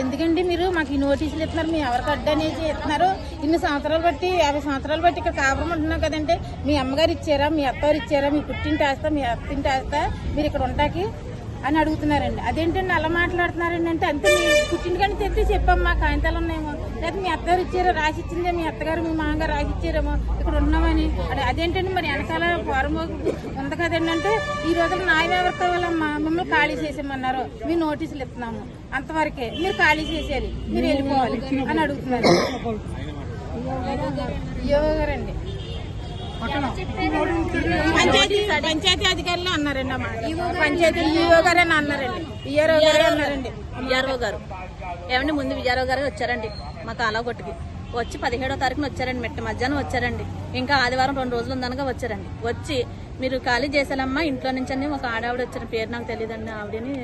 ఎందుకండి మీరు? మాకు ఈ నోటీసులు ఇస్తున్నారు. మీ ఎవరికి అడ్డు ఇస్తున్నారు ఇన్ని సంవత్సరాలు బట్టి యాభై సంవత్సరాలు బట్టి ఇక్కడ కాపురం ఉంటున్నాం కదండి. మీ అమ్మగారు ఇచ్చారా? మీ అత్తగారు ఇచ్చారా? మీ పుట్టింటి ఆస్తా మీ అత్తింటి ఆస్తా మీరు ఇక్కడ ఉంటాకి అని అడుగుతున్నారండి. అదేంటండి అలా మాట్లాడుతున్నారండి అంటే అంతే. మీ పుట్టింటి కానీ తెచ్చి చెప్పమ్మా. కాగితాలు ఉన్నాయేమో. లేదా మీ అత్తగారు ఇచ్చారో రాసి ఇచ్చిందే మీ అత్తగారు మీ మామగారు రాసి ఇచ్చారేమో ఇక్కడ ఉన్నామని. అదే అదేంటండి మరి వెనకాల ఫారం ఉంది కదండి అంటే ఈ రోజులు న్యాయం ఎవరు కావాలమ్మా మిమ్మల్ని ఖాళీ చేసేయమన్నారు మీ నోటీసులు ఇస్తున్నాము. అంతవరకే మీరు ఖాళీ చేసేయాలి మీరు వెళ్ళిపోవాలి అని అడుగుతున్నారు. యోగా పంచాయతీ పంచాయతీ అధికారులు అన్నారండి అమ్మా పంచాయతీ ఈఓ అని అన్నారండి. ఈఆర్ఓ గారు అన్నారండి. విజయారావు గారు. ఏమండి ముందు విజయారావు గారు వచ్చారండి మా కాలాగొట్టుకి వచ్చి పదిహేడో తారీఖున వచ్చారండి మెట్ట మధ్యాహ్నం వచ్చారండి. ఇంకా ఆదివారం రెండు రోజులు ఉందనగా వచ్చారండి. వచ్చి మీరు ఖాళీ చేసాలమ్మా ఇంట్లో నుంచి అని ఒక ఆడావిడ వచ్చిన పేరు నాకు తెలియదండి. ఆవిడని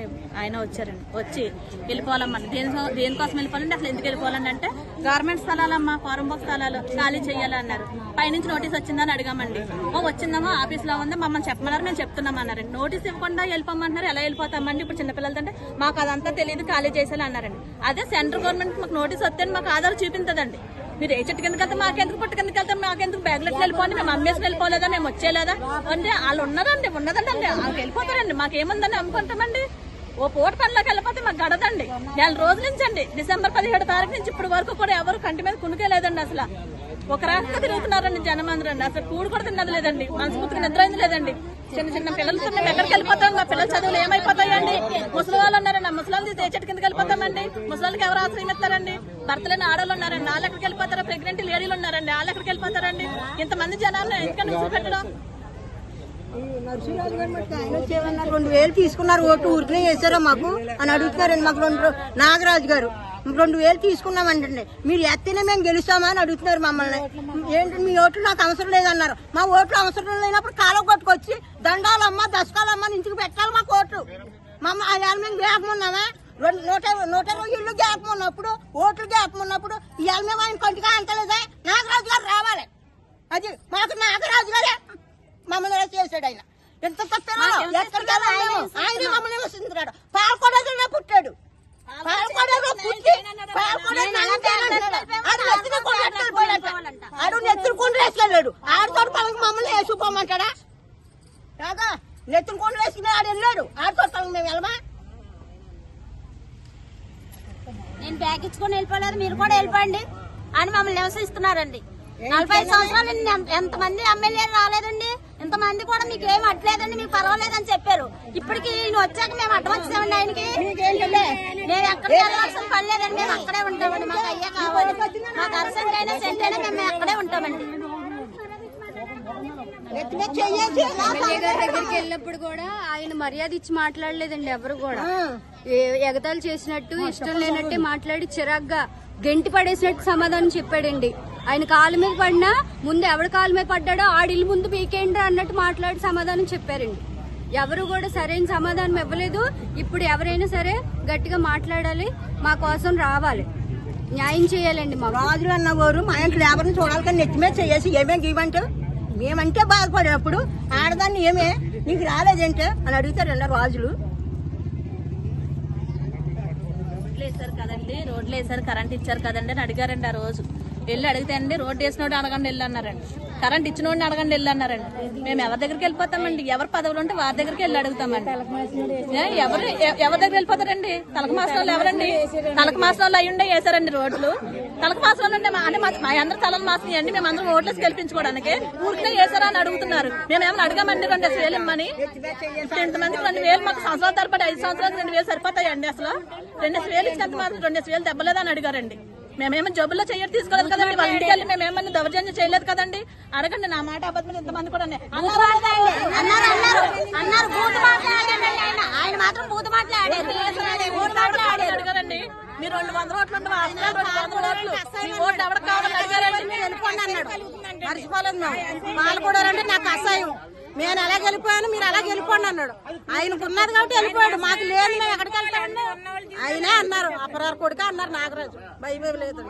ఆయన వచ్చారండి. వచ్చి వెళ్ళిపోవాలమ్మా. దేని దేనికోసం వెళ్ళిపోవాలండి? అసలు ఎందుకు వెళ్ళిపోవాలండి అంటే గవర్నమెంట్ స్థలాలమ్మా ఫారం స్థలాలు ఖాళీ చేయాలన్నారు. పైనుంచి నోటీస్ వచ్చిందని అడిగామండి. ఓ వచ్చిందమ్మా ఆఫీస్లో ఉంది మమ్మల్ని చెప్పమన్నారు మేము చెప్తున్నామన్నారండి. నోటీస్ ఇవ్వకుండా వెళ్ళిపోమంటున్నారు ఎలా వెళ్ళిపోతామండి? ఇప్పుడు చిన్నపిల్లలతో అంటే మాకు అదంతా తెలియదు ఖాళీ చేసేలా అన్నారండి. అదే సెంట్రల్ గవర్నమెంట్ మాకు నోటీస్ వస్తే మాకు ఆధార్ చూపించదండి. మీరు ఏ చెట్టు కిందకి వెళ్తే మాకెందుకు? పుట్టు కిందకి వెళ్తే మాకెందుకు? బ్యాగ్లెట్ వెళ్ళిపోండి మేము అమ్మేసి వెళ్ళిపోలేదా? మేము వచ్చేలేదా అంటే వాళ్ళు ఉన్నారండి ఉన్నదండి అండి వాళ్ళకి వెళ్ళిపోతారండి. మాకేముందని అమ్ముకుంటామండి? ఓ పూట పనిలోకి వెళ్ళిపోతే మాకు గడదండి. నెల రోజుల నుంచి అండి డిసెంబర్ పదిహేడు తారీఖు నుంచి ఇప్పటి వరకు కూడా ఎవరు కంటి మీద కునుకేలేదండి అసలు. ఒక రకంగా తిరుగుతున్నారండి జనం అందరూ అసలు కూడు కూడా తిన్నది లేదండి. మనస్ఫూర్తిగా నిద్ర అయింది లేదండి. చిన్న చిన్న పిల్లలతో మేము ఎక్కడికి వెళ్ళిపోతాం. పిల్లల చదువులు ఏమైపోతాయండి? ముసలి వాళ్ళు ఉన్నారండి. ఆ ముసలి తీసి ఏ చెట్టు కిందకి వెళ్ళిపోతామండి? ముసలికి ఎవరు ఆశ్రయం ఇస్తారండి? భర్తలేని ఆడవాళ్ళు ఉన్నారండి. వాళ్ళు ఎక్కడికి వెళ్ళిపోతారు? ప్రెగ్నెంట్ లేడీలు ఉన్నారండి. వాళ్ళు ఎక్కడికి వెళ్ళిపోతారండి? ఇంతమంది జనాలు ఎందుకంటే ముసుగు పెట్టడం రెండు వేలు తీసుకున్నారు. ఓటు ఊరికనే వేసారా మాకు? అని అడుగుతున్నారండి మాకు రెండు నాగరాజు గారు. రెండు వేలు తీసుకున్నామంటండి. మీరు ఎత్తేనే మేము గెలుస్తామా అని అడుగుతున్నారు మమ్మల్ని. ఏంటి మీ ఓట్లు నాకు అవసరం లేదన్నారు. మా ఓట్లు అవసరం లేనప్పుడు కాలం కొట్టుకొచ్చి దండాలమ్మ దశకాలమ్మ ఇంటికి పెట్టాలి మాకు ఓట్లు. మమ్మ అయ్యాల మేము గ్యాప్ ఉన్నామా రెండు నూట నూట ఇరవై ఇల్లు గ్యాప్ ఉన్నప్పుడు ఓట్లు గ్యాప్ ఉన్నప్పుడు ఇవాళ మేము ఆయన కొంటిగా అంటలేదా నాగరాజు గారు రావాలి. అది మాకు నాగరాజు గారే మమ్మల్ని చేశాడు ఆయన. ఎంత తప్పేనా ఎక్కడికి ఆయన మమ్మల్ని వస్తున్నాడు పాలకొడలో పుట్టాడు. ఆడు కొండ వేసుకెళ్ళాడు ఆడితో పలకి మమ్మల్ని వేసుకుపోమంటాడా కాదా? నెత్తిన కొండ వేసుకుని ఆడు వెళ్ళాడు. ఆడితో పలకి మేము వెళ్ళమా? నేను బ్యాగ్ ఇచ్చుకొని వెళ్ళిపోలేదు. మీరు కూడా వెళ్ళిపోండి. అని మమ్మల్ని నివసిస్తున్నారండి. నలభై ఐదు సంవత్సరాలు ఎంతమంది ఎమ్మెల్యేలు రాలేదండి? ఇంతమంది కూడా మీకు ఏం అట్లేదండి మీకు పర్వాలేదని చెప్పారు. ఇప్పటికి ఈయన వచ్చాక మేము అడ్వాన్స్ ఆయనకి. నేను ఎక్కడికి వెళ్ళాల్సిన పని లేదండి మేము అక్కడే ఉంటామండి. మాకు అయ్యే కావాలి. మాకు అరసెంట్ అయినా సెంట్ అయినా మేము అక్కడే ఉంటామండి. ఎమ్మెల్యే గారి దగ్గరికి వెళ్ళినప్పుడు కూడా ఆయన మర్యాద ఇచ్చి మాట్లాడలేదండి ఎవరు కూడా. ఏ- ఎగతాళి చేసినట్టు ఇష్టం లేనట్టే మాట్లాడి చిరాగ్గా గెంటి పడేసినట్టు సమాధానం చెప్పాడండి. ఆయన కాలు మీద పడినా ముందు ఎవరి కాలు మీద పడ్డాడో ఆడిల్లు ముందు పీకేండ్రా అన్నట్టు మాట్లాడి సమాధానం చెప్పారండి. ఎవరు కూడా సరైన సమాధానం ఇవ్వలేదు. ఇప్పుడు ఎవరైనా సరే గట్టిగా మాట్లాడాలి. మా కోసం రావాలి. న్యాయం చేయాలండి మాకు. రాజులు అన్నవారు మా ఇంట్లో లేబర్ని చూడాలి కానీ నెత్తి మీద చేసి ఏమే గీవంటే మేమంటే బాధపడేటప్పుడు ఆడదాన్ని ఏమే నీకు రాలేదంటే అని అడుగుతారండి రాజులు. రోడ్లు వేసారు కదండి రోడ్లు వేసారు కరెంట్ ఇచ్చారు కదండి అని అడిగారండి ఆ రోజు. వెళ్ళి అడిగితేనండి రోడ్డు వేసినోడు అడగండి వెళ్ళి అన్నారండి. కరెంట్ ఇచ్చినోడిని అడగండి వెళ్ళి అన్నారండి. మేము ఎవరి దగ్గరికి వెళ్ళిపోతామండి? ఎవరు పదవులు ఉంటే వారి దగ్గరికి వెళ్ళి అడుగుతామండి. ఎవరు ఎవరి దగ్గర వెళ్ళిపోతారండి? తలక మాసిన వాళ్ళు ఎవరండి? తలక మాసిన వాళ్ళు అయ్యుండే వేసారండి రోడ్లు. తలక మాసిన వాళ్ళు అంటే మా మా- అందరూ తలలు మాసినాయండి. మేము అందరం ఓట్లేసి గెలిపించుకోవడానికి ఊరికే వేసారా అని అడుగుతున్నారు. మేము ఏమైనా అడగామండి? రెండు వేలు ఇమ్మని. ఇప్పుడు రెండు వేలు మాకు సంవత్సరాల తరబడి ఐదు సంవత్సరాలు రెండు వేలు సరిపోతాయండి అసలు. రెండు వేలు ఇచ్చినంత మాత్రం రెండు వేలు దెబ్బలేదని అడిగారండి. మేమేమో జబ్బుల్లో చెయ్యరు తీసుకోలేదు కదండి. వాళ్ళ ఇంటికి వెళ్ళి మేమేమన్నా దౌర్జన్యం చేయలేదు కదండి. అడగండి నా మాట అబద్ధం ఇంతమంది కూడా అన్నారు అన్నారు అన్నారు బూతు మాట్లాడాడండి ఆయన. మాత్రం బూతు మాట్లాడారు మీరు రెండు వందల ఓట్లు ఓట్లు. ఎవరికి కావాలని అడిగారండి. మర్చిపోలేదు మేము. వాళ్ళు కూడా నాకు అసహ్యం. నేను ఎలా వెళ్ళిపోయాను మీరు ఎలా వెళ్ళిపోండి అన్నాడు. ఆయనకు ఉన్నది కాబట్టి వెళ్ళిపోయాడు. మాకు లేదు మేము ఎక్కడికి వెళ్తామండి? ఆయనే అన్నారు. అపరారు కొడుక అన్నారు నాగరాజు. భయమే లేదు.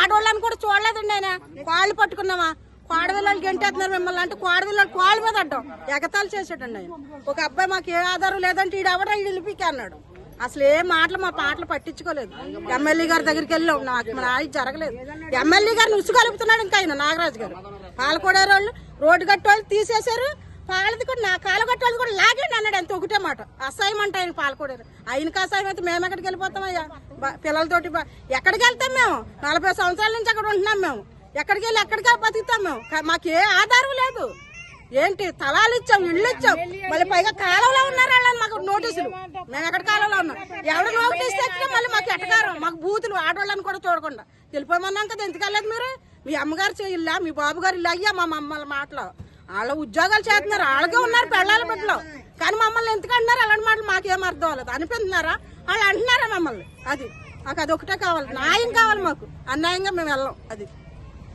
ఆడవాళ్ళని కూడా చూడలేదండి ఆయన. కాళ్ళు పట్టుకున్నామా? కోడవిల్లలు గెంటేస్తున్నారు మిమ్మల్ని అంటే కోడవిల్లలు కోళ్ళ మీద అడ్డం. ఎగతాలు చేసాడండి ఆయన. ఒక అబ్బాయి మాకు ఏ ఆధారం లేదంటే ఈడు ఎవడ ఈడు అన్నాడు. అసలు ఏ మాటలు మా పాటలు పట్టించుకోలేదు. ఎమ్మెల్యే గారి దగ్గరికి వెళ్ళాం నాకు మన ఆయన జరగలేదు. ఎమ్మెల్యే గారిని ఉసు కలుపుతున్నాడు ఇంకా ఆయన నాగరాజు గారు. పాలకొడారు వాళ్ళు రోడ్డు కట్టే వాళ్ళు తీసేశారు. పాలది కూడా నా కాలు కట్టాలి కూడా లాగండి అన్నాడు. అంత ఒకటే మాట. అసహ్యం అంటే ఆయన పాలకొడారు ఆయనకి అసహ్యం అయితే మేము ఎక్కడికి వెళ్ళిపోతామయ్యా పిల్లలతోటి ఎక్కడికి వెళ్తాం మేము? నలభై సంవత్సరాల నుంచి అక్కడ ఉంటున్నాం మేము. ఎక్కడికి వెళ్ళి ఎక్కడికి బతుకుతాం మేము? మాకు ఏ ఆధారం లేదు. ఏంటి? తలాలు ఇచ్చాం ఇళ్ళు ఇచ్చాం. మళ్ళీ పైగా కాలంలో ఉన్నారు వాళ్ళని మాకు నోటీసులు. మేము ఎక్కడ కాలంలో ఉన్నాం? ఎవరు నోటీస్ తెచ్చినా మళ్ళీ మాకు ఎట్టగారం మాకు బూతులు ఆడవాళ్ళని కూడా చూడకుండా. వెళ్ళిపోమన్నాం కదా ఎందుకు వెళ్ళలేదు మీరు? మీ అమ్మగారు చే- ఇల్లా? మీ బాబుగారు ఇల్లు? అయ్యా మా మమ్మల్ని మాటలు. వాళ్ళ ఉద్యోగాలు చేస్తున్నారు వాళ్ళకే ఉన్నారు పెళ్ళాల బిడ్డలు కానీ మమ్మల్ని ఎందుకు అంటున్నారు? అలాంటి మాటలు మాకేం అర్థం అవ్వలేదు. అనిపిస్తున్నారా? వాళ్ళు అంటున్నారా మమ్మల్ని. అది మాకు అది ఒకటే కావాలి. న్యాయం కావాలి మాకు. అన్యాయంగా మేము వెళ్ళాం. అది.